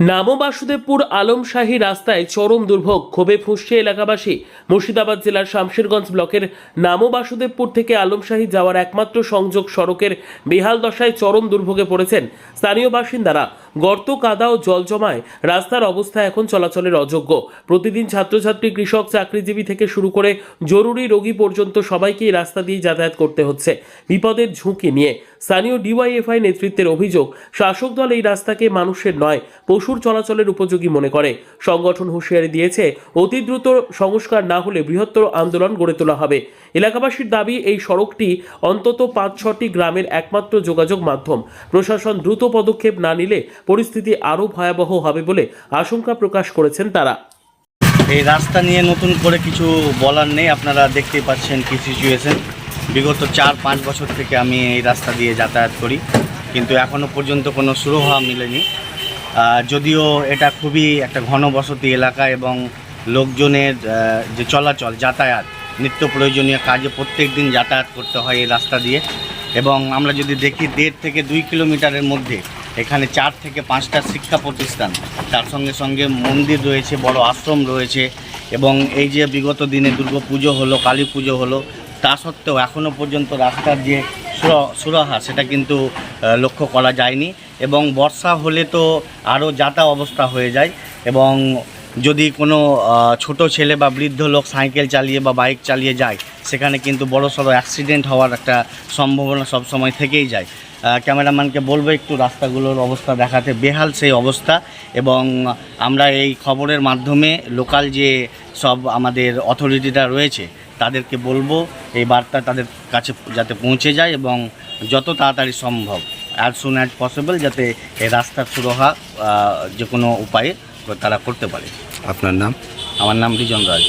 নামো বাসুদেবপুর আলমশাহী রাস্তায় চরম দুর্ভোগ, ক্ষোভে ফুঁসছে এলাকাবাসী। মুর্শিদাবাদ জেলার শামশেরগঞ্জ ব্লকের নামো বাসুদেবপুর থেকে আলমশাহী যাওয়ার একমাত্র সংযোগ সড়কের বেহাল দশায় চরম দুর্ভোগে পড়েছেন স্থানীয় বাসিন্দারা। গর্ত, কাদা ও জল জমায় রাস্তার অবস্থা এখন চলাচলের অযোগ্য। প্রতিদিন ছাত্রছাত্রী, কৃষক, চাকরিজীবী থেকে শুরু করে জরুরি রোগী পর্যন্ত সবাইকেই রাস্তা দিয়ে যাতায়াত করতে হচ্ছে। বিপদের ঝুঁকি নিয়ে স্থানীয় ডিওয়াইএফআই নেতৃত্বের অভিযোগ, শাসক দল এই রাস্তাকে মানুষের নয়, পশুর চলাচলের উপযোগী মনে করে। সংগঠন হুঁশিয়ারি দিয়েছে, অতি দ্রুত সংস্কার না হলে বৃহত্তর আন্দোলন গড়ে তোলা হবে। এলাকাবাসীর দাবি, এই সড়কটি অন্তত পাঁচ ছটি গ্রামের একমাত্র যোগাযোগ মাধ্যম। প্রশাসন দ্রুত পদক্ষেপ না নিলে পরিস্থিতি আরও ভয়াবহ হবে বলে আশঙ্কা প্রকাশ করেছেন তারা। এই রাস্তা নিয়ে নতুন করে কিছু বলার নেই, আপনারা দেখতেই পাচ্ছেন কি সিচুয়েশন বিগত চার পাঁচ বছর থেকে আমি এই রাস্তা দিয়ে যাতায়াত করি, কিন্তু এখনও পর্যন্ত কোনো সুরহা মিলেনি। যদিও এটা খুবই একটা ঘনবসতি এলাকা এবং লোকজনের যে চলাচল, যাতায়াত, নিত্য প্রয়োজনীয় কাজে প্রত্যেক দিন যাতায়াত করতে হয় এই রাস্তা দিয়ে। এবং আমরা যদি দেখি দেড় থেকে দুই কিলোমিটারের মধ্যে এখানে চার থেকে পাঁচটা শিক্ষা প্রতিষ্ঠান। তার সঙ্গে সঙ্গে মন্দির রয়েছে, বড় আশ্রম রয়েছে এবং এই যে বিগত দিনে দুর্গা পুজো হলো, কালী পুজো হলো, তা সত্ত্বেও এখনও পর্যন্ত রাস্তার যে সুর- সুরাহা সেটা কিন্তু লক্ষ্য করা যায়নি এবং বর্ষা হলে তো আরও যাতা অবস্থা হয়ে যায় এবং যদি কোনো ছোট ছেলে বা বৃদ্ধ লোক সাইকেল চালিয়ে বা বাইক চালিয়ে যায়, সেখানে কিন্তু বড় সড়ো অ্যাক্সিডেন্ট হওয়ার একটা সম্ভাবনা সবসময় থেকেই যায়। ক্যামেরাম্যানকে বলব একটু রাস্তাগুলোর অবস্থা দেখাতে। বেহাল সেই অবস্থা এবং আমরা এই খবরের মাধ্যমে লোকাল যে সব আমাদের অথরিটিটা রয়েছে, তাদেরকে বলব এই বার্তা তাদের কাছে যাতে পৌঁছে যায় এবং যত তাড়াতাড়ি সম্ভব। অ্যাজ সুন অ্যাজ পসিবল যাতে এই রাস্তার সুরহা যে কোনো উপায়ে তারা করতে পারে। আপনার নাম? আমার নাম রিজন রাজ।